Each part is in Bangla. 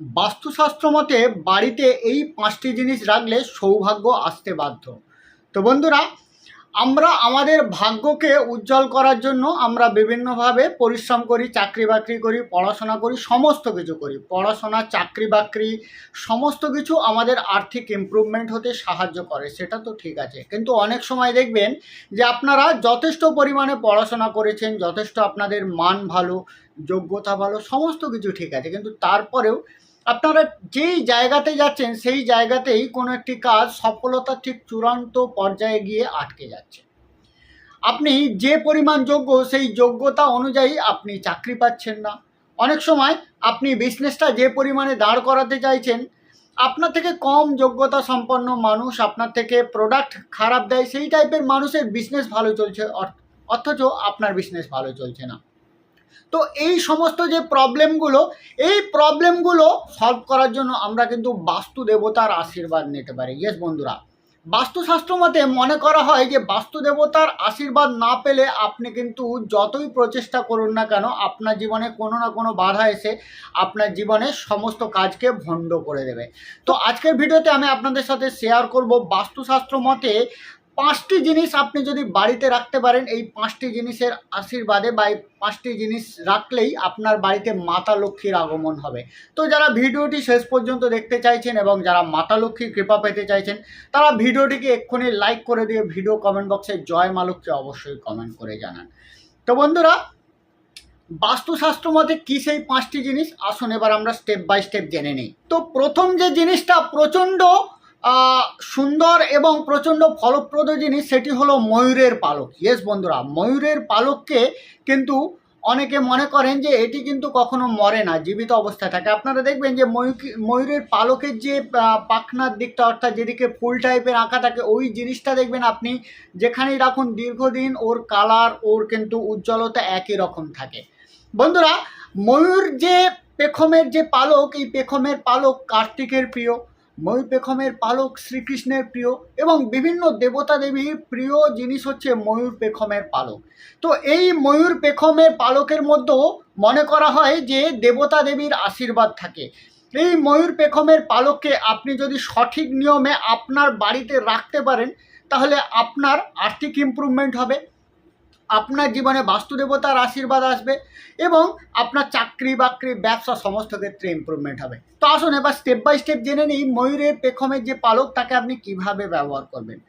বাস্তুশাস্ত্র মতে বাড়িতে এই পাঁচটি জিনিস রাখলে সৌভাগ্য আসতে বাধ্য। তো বন্ধুরা, আমরা আমাদের ভাগ্যকে উজ্জ্বল করার জন্য আমরা বিভিন্নভাবে পরিশ্রম করি চাকরি বাকরি করি, পড়াশোনা করি, সমস্ত কিছু করি। পড়াশোনা চাকরি বাকরি সমস্ত কিছু আমাদের আর্থিক ইমপ্রুভমেন্ট হতে সাহায্য করে, সেটা তো ঠিক আছে। কিন্তু অনেক সময় দেখবেন যে আপনারা যথেষ্ট পরিমাণে পড়াশোনা করেছেন, যথেষ্ট আপনাদের মান ভালো, যোগ্যতা ভালো, সমস্ত কিছু ঠিক আছে। কিন্তু তারপরেও আপনারা যেই জায়গাতে যাচ্ছেন, সেই জায়গাতেই কোনো একটি কাজ সফলতা ঠিক চূড়ান্ত পর্যায়ে গিয়ে আটকে যাচ্ছে। আপনি যে পরিমাণ যোগ্য, সেই যোগ্যতা অনুযায়ী আপনি চাকরি পাচ্ছেন না। অনেক সময় আপনি বিজনেসটা যে পরিমাণে দাঁড় করাতে চাইছেন, আপনার থেকে কম যোগ্যতা সম্পন্ন মানুষ আপনার থেকে প্রোডাক্ট খারাপ দেয়, সেই টাইপের মানুষের বিজনেস ভালো চলছে অথ- অথচ আপনার বিজনেস ভালো চলছে না। তো এই সমস্ত যে প্রবলেমগুলো এই প্রবলেমগুলো সলভ করার জন্য আমরা কিন্তু বাস্তু দেবতার আশীর্বাদ নিতে পারি। ইয়েস বন্ধুরা? বাস্তুশাস্ত্র মতে মনে করা হয় যে, বাস্তু দেবতার আশীর্বাদ না পেলে আপনি কিন্তু যতই প্রচেষ্টা করুন না কেন, আপনার জীবনে কোনো না কোনো বাধা এসে আপনার জীবনে সমস্ত কাজকে ভণ্ড করে দেবে। তো আজকের ভিডিওতে আমি আপনাদের সাথে শেয়ার করব বাস্তুশাস্ত্র মতে পাঁচটি জিনিস আপনি যদি বাড়িতে রাখতে পারেন, এই পাঁচটি জিনিসের আশীর্বাদে বা এই পাঁচটি জিনিস রাখলেই আপনার বাড়িতে মাতা লক্ষ্মীর আগমন হবে। তো যারা ভিডিওটি শেষ পর্যন্ত দেখতে চাইছেন এবং যারা মাতা লক্ষ্মীর কৃপা পেতে চাইছেন, তারা ভিডিওটিকে এক্ষুনি লাইক করে দিয়ে ভিডিও কমেন্ট বক্সে জয় মা লক্ষ্মী অবশ্যই কমেন্ট করে জানান। তো বন্ধুরা, বাস্তুশাস্ত্র মতে কী সেই পাঁচটি জিনিস? আসুন এবার আমরা স্টেপ বাই স্টেপ জেনে নিই। তো প্রথম যে জিনিসটা প্রচণ্ড সুন্দর এবং প্রচণ্ড ফলপ্রদ জিনিস সেটি হলো ময়ূরের পালক। ইয়েস বন্ধুরা, ময়ূরের পালককে কিন্তু অনেকে মনে করেন যে এটি কিন্তু কখনো মরে না, জীবিত অবস্থায় থাকে। আপনারা দেখবেন যে ময়ূর ময়ূরের পালকের যে পাখনার দিকটা, অর্থাৎ যেদিকে ফুল টাইপের আঁকা থাকে, ওই জিনিসটা দেখবেন আপনি যেখানেই রাখুন, দীর্ঘদিন ওর কালার ওর কিন্তু উজ্জ্বলতা একই রকম থাকে। বন্ধুরা, ময়ূর যে পেখমের যে পালক, এই পেখমের পালক কার্তিকের প্রিয়। ময়ূর পেখমের পালক শ্রীকৃষ্ণের প্রিয় এবং বিভিন্ন দেবতা দেবীর প্রিয় জিনিস হচ্ছে ময়ূর পেখমের পালক। তো এই ময়ূর পেখমের পালকের মধ্যেও মনে করা হয় যে দেবতা দেবীর আশীর্বাদ থাকে। এই ময়ূর পেখমের পালককে আপনি যদি সঠিক নিয়মে আপনার বাড়িতে রাখতে পারেন, তাহলে আপনার আর্থিক ইমপ্রুভমেন্ট হবে। আপনার জীবনে বাস্তুদেবতার আশীর্বাদ আসবে এবং আপনার চাকরি বাকরি, ব্যবসা সমস্ত ক্ষেত্রে ইমপ্রুভমেন্ট হবে। তো আসুন এবার স্টেপ বাই স্টেপ জেনে নিই, ময়ূরের পেখমের যে পালক, তাকে আপনি কীভাবে ব্যবহার করবেন?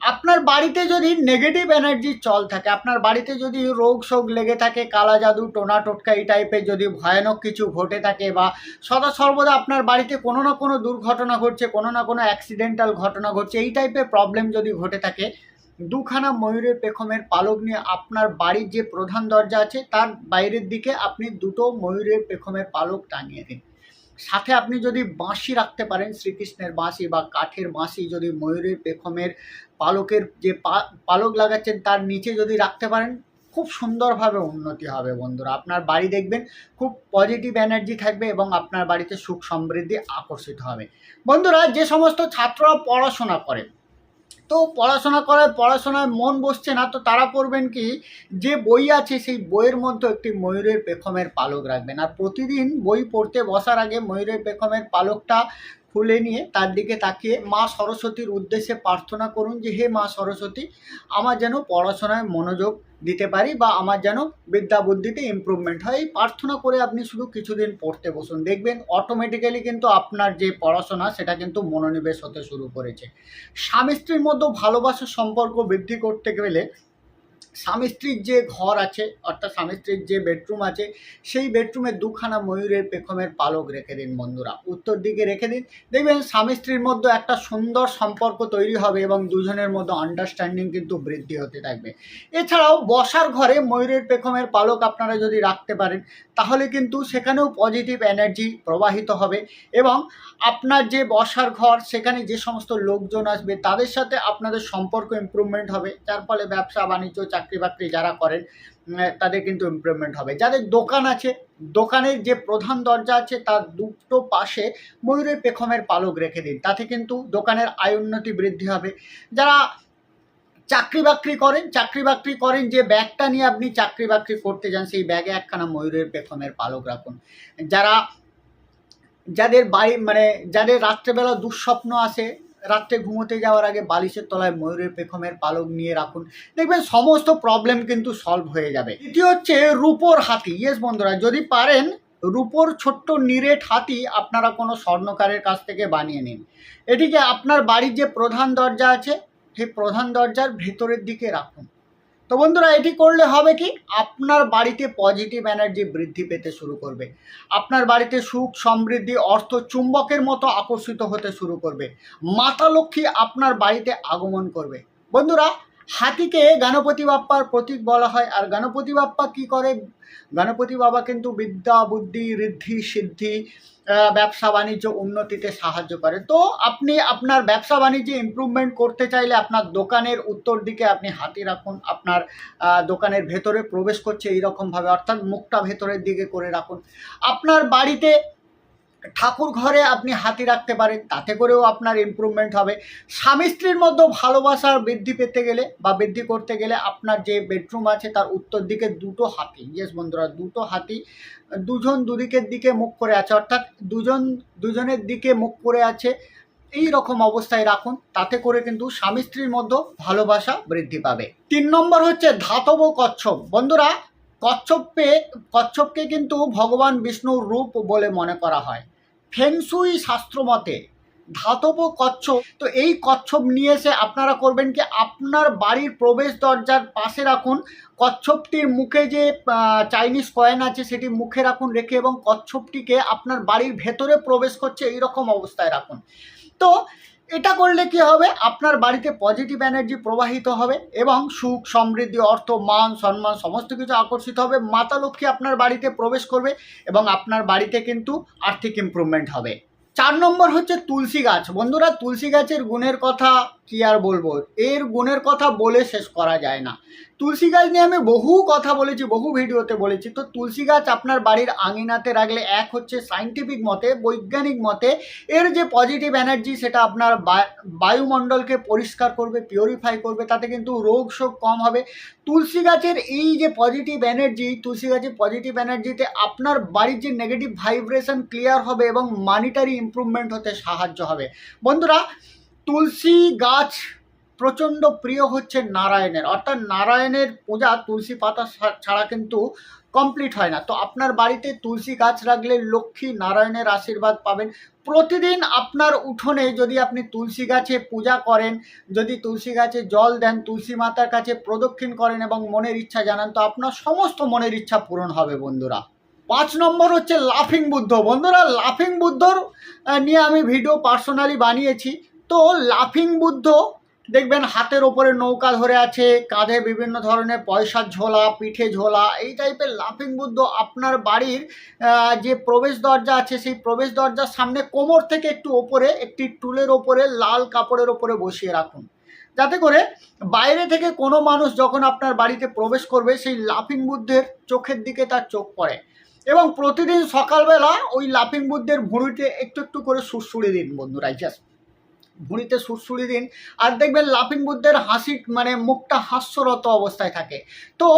আপনার বাড়িতে যদি নেগেটিভ এনার্জির চল থাকে, আপনার বাড়িতে যদি রোগ শোক লেগে থাকে, কালা জাদু, টোনা টোটকা এই টাইপের যদি ভয়ানক কিছু ঘটে থাকে বা সদা সর্বদা আপনার বাড়িতে কোনো না কোনো দুর্ঘটনা ঘটছে, কোনো না কোনো অ্যাক্সিডেন্টাল ঘটনা ঘটছে, এই টাইপের প্রবলেম যদি ঘটে থাকে দুখানা ময়ূরের পেখমের পালক নিয়ে আপনার বাড়ির যে প্রধান দরজা আছে, তার বাইরের দিকে আপনি দুটো ময়ূরের পেখমের পালক টাঙিয়ে দিন। সাথে আপনি যদি বাঁশি রাখতে পারেন, শ্রীকৃষ্ণের বাঁশি বা কাঠের বাঁশি যদি ময়ূরের পেখমের পালকের যে পালক লাগাচ্ছেন, তার নিচে যদি রাখতে পারেন, খুব সুন্দরভাবে উন্নতি হবে বন্ধুরা। আপনার বাড়ি দেখবেন, খুব পজিটিভ এনার্জি থাকবে এবং আপনার বাড়িতে সুখ সমৃদ্ধি আকর্ষিত হবে। বন্ধুরা, যে সমস্ত ছাত্ররা পড়াশোনা করে পড়াশোনা করায় পড়াশোনায় মন বসছে না, তো তারা পড়বেন কি? যে বই আছে সেই বইয়ের মধ্যে একটি ময়ূরের পেখমের পালক রাখবেন। আর প্রতিদিন বই পড়তে বসার আগে ময়ূরের পেখমের পালকটা খুলে নিয়ে তার দিকে তাকিয়ে মা সরস্বতীর উদ্দেশ্যে প্রার্থনা করুন যে, হে মা সরস্বতী, আমার যেন পড়াশোনায় মনোযোগ দিতে পারি বা আমার যেন বিদ্যা বুদ্ধিতে ইমপ্রুভমেন্ট হয়। এই প্রার্থনা করে আপনি শুধু কিছুদিন পড়তে বসুন। দেখবেন অটোমেটিক্যালি কিন্তু আপনার যে পড়াশোনা, সেটা কিন্তু মনোনিবেশ হতে শুরু করেছে। স্বামী স্ত্রীর মধ্যে ভালোবাসার সম্পর্ক বৃদ্ধি করতে গেলে স্বামী স্ত্রীর যে ঘর আছে, অর্থাৎ স্বামী স্ত্রীর যে বেডরুম আছে, সেই বেডরুমে দুখানা ময়ূরের পেখমের পালক রেখে দিন বন্ধুরা। উত্তর দিকে রেখে দিন। দেখবেন স্বামী স্ত্রীর মধ্যে একটা সুন্দর সম্পর্ক তৈরি হবে এবং দুজনের মধ্যে আন্ডারস্ট্যান্ডিং কিন্তু বৃদ্ধি হতে থাকবে। এছাড়াও বসার ঘরে ময়ূরের পেখমের পালক আপনারা যদি রাখতে পারেন, তাহলে কিন্তু সেখানেও পজিটিভ এনার্জি প্রবাহিত হবে এবং আপনার যে বসার ঘর, সেখানে যে সমস্ত লোকজন আসবে, তাদের সাথে আপনাদের সম্পর্ক ইমপ্রুভমেন্ট হবে। যার ফলে ব্যবসা, বাণিজ্য, চাকরি বাকরি যারা করেন তাদের কিন্তু ইমপ্রুভমেন্ট হবে। যাদের দোকান আছে, দোকানের যে প্রধান দরজা আছে, তার দুটো পাশে ময়ূরের পেখমের পালক রেখে দিন। তাতে কিন্তু দোকানের আয় উন্নতি বৃদ্ধি হবে। যারা চাকরি বাকরি করেন, চাকরি বাকরি করেন, যে ব্যাগটা নিয়ে আপনি চাকরি বাকরি করতে যান, সেই ব্যাগে একখানা ময়ূরের পেখমের পালক রাখুন। যারা, যাদের বাড়ি মানে যাদের রাত্রেবেলা দুঃস্বপ্ন আসে রাত্রে ঘুমোতে যাওয়ার আগে বালিশের তলায় ময়ূরের পেখমের পালক নিয়ে রাখুন। দেখবেন সমস্ত প্রবলেম কিন্তু সলভ হয়ে যাবে। দ্বিতীয় হচ্ছে রূপোর হাতি। ইয়েস বন্ধুরা, যদি পারেন, রূপোর ছোট্ট নিরেট হাতি আপনারা কোনো স্বর্ণকারের কাছ থেকে বানিয়ে নিন। এটিকে আপনার বাড়ির যে প্রধান দরজা আছে, সেই প্রধান দরজার ভেতরের দিকে রাখুন। তো বন্ধুরা, এটি করলে হবে কি? আপনার বাড়িতে পজিটিভ এনার্জি বৃদ্ধি পেতে শুরু করবে। আপনার বাড়িতে সুখ, সমৃদ্ধি, অর্থ চুম্বকের মতো আকর্ষিত হতে শুরু করবে। মাতা লক্ষ্মী আপনার বাড়িতে আগমন করবে। বন্ধুরা হাতিকে গণপতি বাপ্পার প্রতীক বলা হয়। আর গণপতি বাপ্পা কি করে? গণপতি বাবা কিন্তু বিদ্যা, বুদ্ধি, ঋদ্ধি, সিদ্ধি ব্যবসা বাণিজ্য উন্নতিতে সাহায্য করে। তো আপনি আপনার ব্যবসা বাণিজ্যে ইমপ্রুভমেন্ট করতে চাইলে আপনার দোকানের উত্তর দিকে আপনি হাতি রাখুন। আপনার দোকানের ভেতরে প্রবেশ করছে এইরকমভাবে। অর্থাৎ মুখটা ভেতরের দিকে করে রাখুন। আপনার বাড়িতে ঠাকুর ঘরে আপনি হাতি রাখতে পারেন, তাতে করেও আপনার ইমপ্রুভমেন্ট হবে। স্বামী স্ত্রীর মধ্যে ভালোবাসার বৃদ্ধি পেতে গেলে বা বৃদ্ধি করতে গেলে আপনার যে বেডরুম আছে তার উত্তর দিকে দুটো হাতি। ইয়েস বন্ধুরা, দুটো হাতি, দুজন দুদিকের দিকে মুখ করে আছে। অর্থাৎ দুজন, দুজনের দিকে মুখ করে আছে, এই রকম অবস্থায় রাখুন, তাতে করে কিন্তু স্বামী স্ত্রীর মধ্যে ভালোবাসা বৃদ্ধি পাবে। তিন নম্বর হচ্ছে ধাতব কচ্ছপ। বন্ধুরা, কচ্ছপে, কচ্ছপকে কিন্তু ভগবান বিষ্ণুর রূপ বলে মনে করা হয়। ফেংসুই শাস্ত্র মতে, ধাতব কচ্ছপ, তো এই কচ্ছপ নিয়ে এসে আপনারা করবেন কি, আপনার বাড়ির প্রবেশ দরজার পাশে রাখুন, কচ্ছপটির মুখে যে চাইনিজ কয়েন আছে সেটি মুখে রাখুন, রেখে এবং কচ্ছপটিকে আপনার বাড়ির ভেতরে প্রবেশ করছে এই রকম অবস্থায় রাখুন। তো এটা করলে কি হবে? আপনার বাড়িতে পজিটিভ এনার্জি প্রবাহিত হবে এবং সুখ, সমৃদ্ধি, অর্থ, মান, সম্মান সমস্ত কিছু আকর্ষিত হবে। মাতা লক্ষ্মী আপনার বাড়িতে প্রবেশ করবে এবং আপনার বাড়িতে কিন্তু আর্থিক ইম্প্রুভমেন্ট হবে। চার নম্বর হচ্ছে তুলসী গাছ। বন্ধুরা, তুলসী গাছের গুণের কথা কি আর বলব? এর গুণের কথা বলে শেষ করা যায় না। তুলসী গাছ নিয়ে আমি বহু কথা বলেছি, বহু ভিডিওতে বলেছি। তো তুলসী গাছ আপনার বাড়ির আঙিনাতে রাখলে এক হচ্ছে সাইন্টিফিক মতে, বৈজ্ঞানিক মতে, এর যে পজিটিভ এনার্জি সেটা আপনার বায়ুমণ্ডলকে পরিষ্কার করবে পিউরিফাই করবে, তাতে কিন্তু রোগ শোক কম হবে। তুলসী গাছের এই যে পজিটিভ এনার্জি তুলসী গাছের পজিটিভ এনার্জিতে আপনার বাড়ির যে নেগেটিভ ভাইব্রেশন ক্লিয়ার হবে এবং মানিটারি ইমপ্রুভমেন্ট হতে সাহায্য হবে। বন্ধুরা, তুলসী গাছ প্রচণ্ড প্রিয় হচ্ছে নারায়ণের। অর্থাৎ নারায়ণের পূজা তুলসী পাতা ছাড়া কিন্তু কমপ্লিট হয় না। তো আপনার বাড়িতে তুলসী গাছ রাখলে লক্ষ্মী নারায়ণের আশীর্বাদ পাবেন। প্রতিদিন আপনার উঠোনে যদি আপনি তুলসী গাছে পূজা করেন, যদি তুলসী গাছে জল দেন, তুলসী মাতার কাছে প্রদক্ষিণ করেন এবং মনের ইচ্ছা জানান, তো আপনার সমস্ত মনের ইচ্ছা পূরণ হবে বন্ধুরা। পাঁচ নম্বর হচ্ছে লাফিং বুদ্ধ। বন্ধুরা, লাফিং বুদ্ধর নিয়ে আমি ভিডিও পার্সোনালি বানিয়েছি। তো লাফিং বুদ্ধ, দেখবেন হাতের ওপরে নৌকা ধরে আছে, কাঁধে বিভিন্ন ধরনের পয়সার ঝোলা, পিঠে ঝোলা, এই টাইপের লাফিং বুদ্ধ আপনার বাড়ির যে প্রবেশ দরজা আছে, সেই প্রবেশ দরজার সামনে কোমর থেকে একটু ওপরে, একটি টুলের ওপরে, লাল কাপড়ের ওপরে বসিয়ে রাখুন। যাতে করে বাইরে থেকে কোনো মানুষ যখন আপনার বাড়িতে প্রবেশ করবে, সেই লাফিং বুদ্ধের চোখের দিকে তার চোখ পড়ে। এবং প্রতিদিন সকালবেলা ওই লাফিং বুদ্ধের ভুঁড়িতে একটু একটু করে সুরসুড়ি দিন বন্ধুরা জাস্ট ভুঁড়িতে সুরসুড়ি দিন। আর দেখবেন লাফিং বুদ্ধের হাসি মানে মুখটা হাস্যরত অবস্থায় থাকে। তো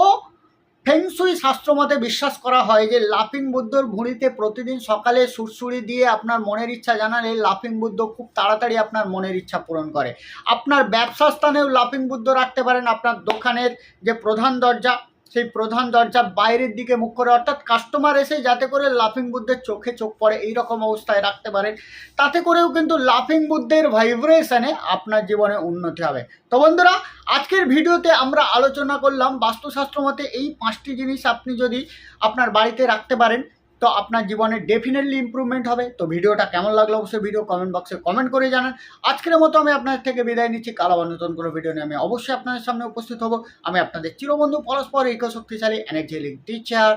ফেংসুই শাস্ত্রমতে বিশ্বাস করা হয় যে, লাফিং বুদ্ধর ভুঁড়িতে প্রতিদিন সকালে সুরসুরি দিয়ে আপনার মনের ইচ্ছা জানালে লাফিং বুদ্ধ খুব তাড়াতাড়ি আপনার মনের ইচ্ছা পূরণ করে। আপনার ব্যবসা স্থানেও লাফিং বুদ্ধ রাখতে পারেন। আপনার দোকানের যে প্রধান দরজা সেই প্রধান দরজা বাইরের দিকে মুখ করে, অর্থাৎ কাস্টমার এসে যাতে করে লাফিং বুদ্ধের চোখে চোখ পড়ে, এইরকম অবস্থায় রাখতে পারেন তাতে করেও কিন্তু লাফিং বুদ্ধের ভাইব্রেশনে আপনার জীবনে উন্নতি হবে। তো বন্ধুরা, আজকের ভিডিওতে আমরা আলোচনা করলাম বাস্তুশাস্ত্র মতে এই পাঁচটি জিনিস আপনি যদি আপনার বাড়িতে রাখতে পারেন তো আপনার জীবনে ডেফিনেটলি ইম্প্রুভমেন্ট হবে। তো ভিডিওটা কেমন লাগল অবশ্যই ভিডিও কমেন্ট বক্সে কমেন্ট করে জানান। আজকের মতো আমি আপনার থেকে বিদায় নিচ্ছি। কাল আবার নতুন কোনো ভিডিও নিয়ে আমি অবশ্যই আপনাদের সামনে উপস্থিত হব। আমি আপনাদের চিরবন্ধু পরস্পর ইকো শক্তিশালী এনার্জেলিক টিচার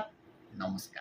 নমস্কার।